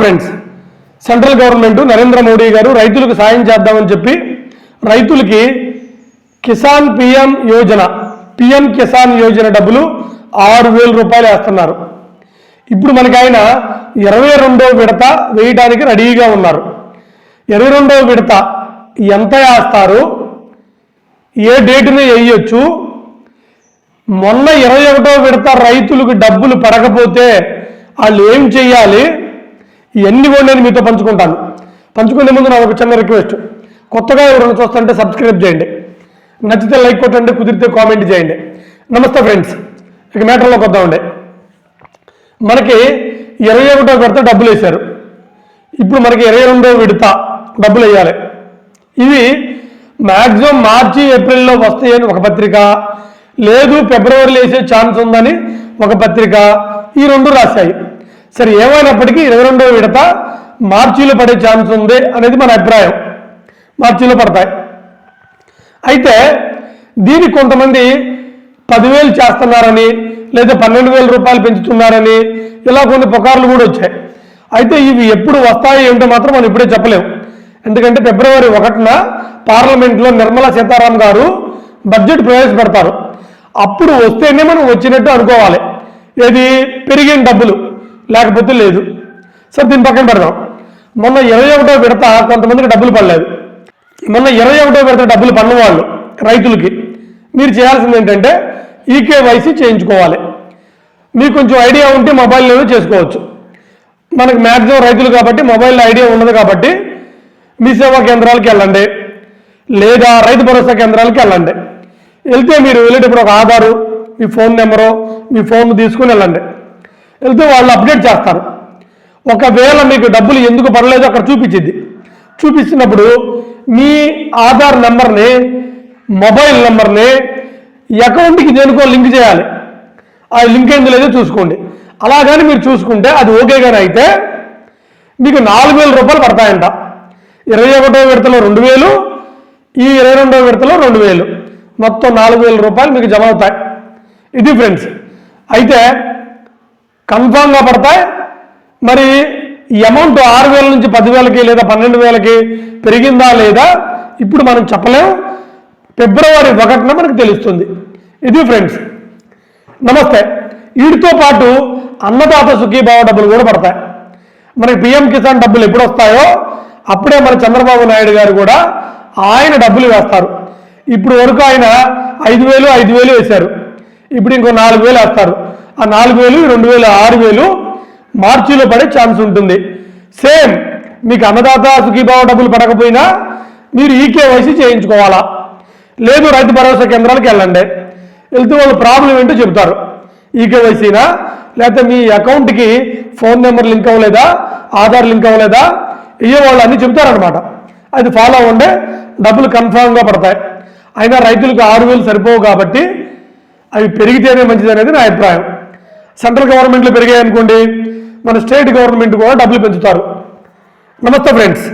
Friends. Central government Narendra Modi గారు రైతులకు సాయం చేద్దామని చెప్పి రైతులకి కిసాన్ పిఎం యోజన పిఎం కిసాన్ యోజన డబ్బులు ఆరు వేల రూపాయలు వేస్తున్నారు. ఇప్పుడు మనకి ఆయన ఇరవై రెండో విడత వేయడానికి రెడీగా ఉన్నారు. ఇరవై రెండో విడత ఎంత వేస్తారు? ఏ డేట్ని వేయొచ్చు? మొన్న ఇరవై ఒకటో విడత రైతులకు డబ్బులు పడకపోతే వాళ్ళు ఏం చేయాలి? ఇవన్నీ కూడా నేను మీతో పంచుకుంటాను. పంచుకునే ముందు నాకు ఒక చిన్న రిక్వెస్ట్. కొత్తగా ఎవరైనా చూస్తుంటే సబ్స్క్రైబ్ చేయండి. నచ్చితే లైక్ కొట్టండి కుదిరితే కామెంట్ చేయండి. నమస్తే ఫ్రెండ్స్. ఇక మ్యాటర్లోకి వద్దామండి. మనకి ఇరవై ఒకటో విడత డబ్బులు వేశారు. ఇప్పుడు మనకి ఇరవై రెండో విడత డబ్బులు వేయాలి. ఇవి మ్యాక్సిమం మార్చి ఏప్రిల్లో వస్తాయని ఒక పత్రిక. లేదు ఫిబ్రవరిలో వేసే ఛాన్స్ ఉందని ఒక పత్రిక. ఈ రెండు రాశాయి. సరే ఏమైనప్పటికీ ఇరవై రెండవ విడత మార్చిలో పడే ఛాన్స్ ఉంది అనేది మన అభిప్రాయం. మార్చిలో పడతాయి. అయితే దీనికి కొంతమంది పదివేలు చేస్తున్నారని లేదా పన్నెండు వేల రూపాయలు పెంచుతున్నారని ఇలా కొన్ని పుకార్లు కూడా వచ్చాయి. అయితే ఇవి ఎప్పుడు వస్తాయి ఏంటో మాత్రం మనం ఇప్పుడే చెప్పలేము ఎందుకంటే ఫిబ్రవరి ఒకటిన పార్లమెంట్లో నిర్మలా సీతారాం గారు బడ్జెట్ ప్రవేశపెడతారు. అప్పుడు వస్తేనే మనం వచ్చినట్టు అనుకోవాలి. ఏది? పెరిగిన డబ్బులు. లేకపోతే లేదు. సరే దీని పక్కన పెడదాం. మొన్న ఇరవై ఒకటో విడత కొంతమందికి డబ్బులు పడలేదు. మొన్న ఇరవై ఒకటో విడత డబ్బులు పడిన వాళ్ళు రైతులకి మీరు చేయాల్సింది ఏంటంటే ఈకేవైసీ చేయించుకోవాలి. మీకు కొంచెం ఐడియా ఉంటే మొబైల్లో చేసుకోవచ్చు. మనకు మ్యాక్సిమం రైతులు కాబట్టి మొబైల్లో ఐడియా ఉండదు కాబట్టి మీ సేవా కేంద్రాలకు వెళ్ళండి. లేదా రైతు భరోసా కేంద్రాలకు వెళ్ళండి. వెళ్తే మీరు వెళ్ళేటప్పుడు ఒక ఆధారు మీ ఫోన్ నెంబరు మీ ఫోన్ తీసుకుని వెళ్ళండి. వెళ్తే వాళ్ళు అప్డేట్ చేస్తారు. ఒకవేళ మీకు డబ్బులు ఎందుకు పడలేదో అక్కడ చూపించింది. చూపిస్తున్నప్పుడు మీ ఆధార్ నెంబర్ని మొబైల్ నెంబర్ని అకౌంట్కి దేనికో లింక్ చేయాలి. ఆ లింక్ ఎందుకు లేదో చూసుకోండి. అలాగని మీరు చూసుకుంటే అది ఓకేగానే అయితే మీకు నాలుగు వేల రూపాయలు పడతాయంట. ఇరవై ఒకటో విడతలో రెండు వేలు ఈ ఇరవై రెండో విడతలో రెండు వేలు. మొత్తం నాలుగు వేల రూపాయలు మీకు జమ అవుతాయి. ఇది ఫ్రెండ్స్. అయితే కన్ఫామ్గా పడతాయి. మరి ఈ అమౌంట్ ఆరు వేల నుంచి పదివేలకి లేదా పన్నెండు వేలకి పెరిగిందా లేదా ఇప్పుడు మనం చెప్పలేం. ఫిబ్రవరి ఒకటిన మనకు తెలుస్తుంది. ఇది ఫ్రెండ్స్ నమస్తే. వీటితో పాటు అన్నదాత సుఖీభావ డబ్బులు కూడా పడతాయి. మనకి పిఎం కిసాన్ డబ్బులు ఎప్పుడు వస్తాయో అప్పుడే మన చంద్రబాబు నాయుడు గారు కూడా ఆయన డబ్బులు వేస్తారు. ఇప్పుడు వరకు ఆయన ఐదు వేలు ఐదు వేలు వేశారు. ఇప్పుడు ఇంకో నాలుగు వేలు వేస్తారు. ఆ నాలుగు వేలు రెండు వేలు ఆరు వేలు మార్చిలో పడే ఛాన్స్ ఉంటుంది. సేమ్ మీకు అన్నదాత సుఖీభావ డబ్బులు పడకపోయినా మీరు ఈకేవైసీ చేయించుకోవాలా? లేదు రైతు భరోసా కేంద్రాలకు వెళ్ళండి. వెళ్తే వాళ్ళు ప్రాబ్లం ఏంటో చెబుతారు. ఈకేవైసీనా? లేకపోతే మీ అకౌంట్కి ఫోన్ నెంబర్ లింక్ అవ్వలేదా? ఆధార్ లింక్ అవ్వలేదా? ఇయ్యే వాళ్ళు అన్నీ చెబుతారనమాట అది ఫాలో అవ్వండి. డబ్బులు కన్ఫామ్గా పడతాయి. అయినా రైతులకు ఆరు వేలు సరిపోవు కాబట్టి అవి పెరిగితేనే మంచిది అనేది నా అభిప్రాయం. సెంట్రల్ గవర్నమెంట్లు పెరిగాయనుకోండి మన స్టేట్ గవర్నమెంట్ కూడా డబ్బులు పెంచుతారు. నమస్తే ఫ్రెండ్స్.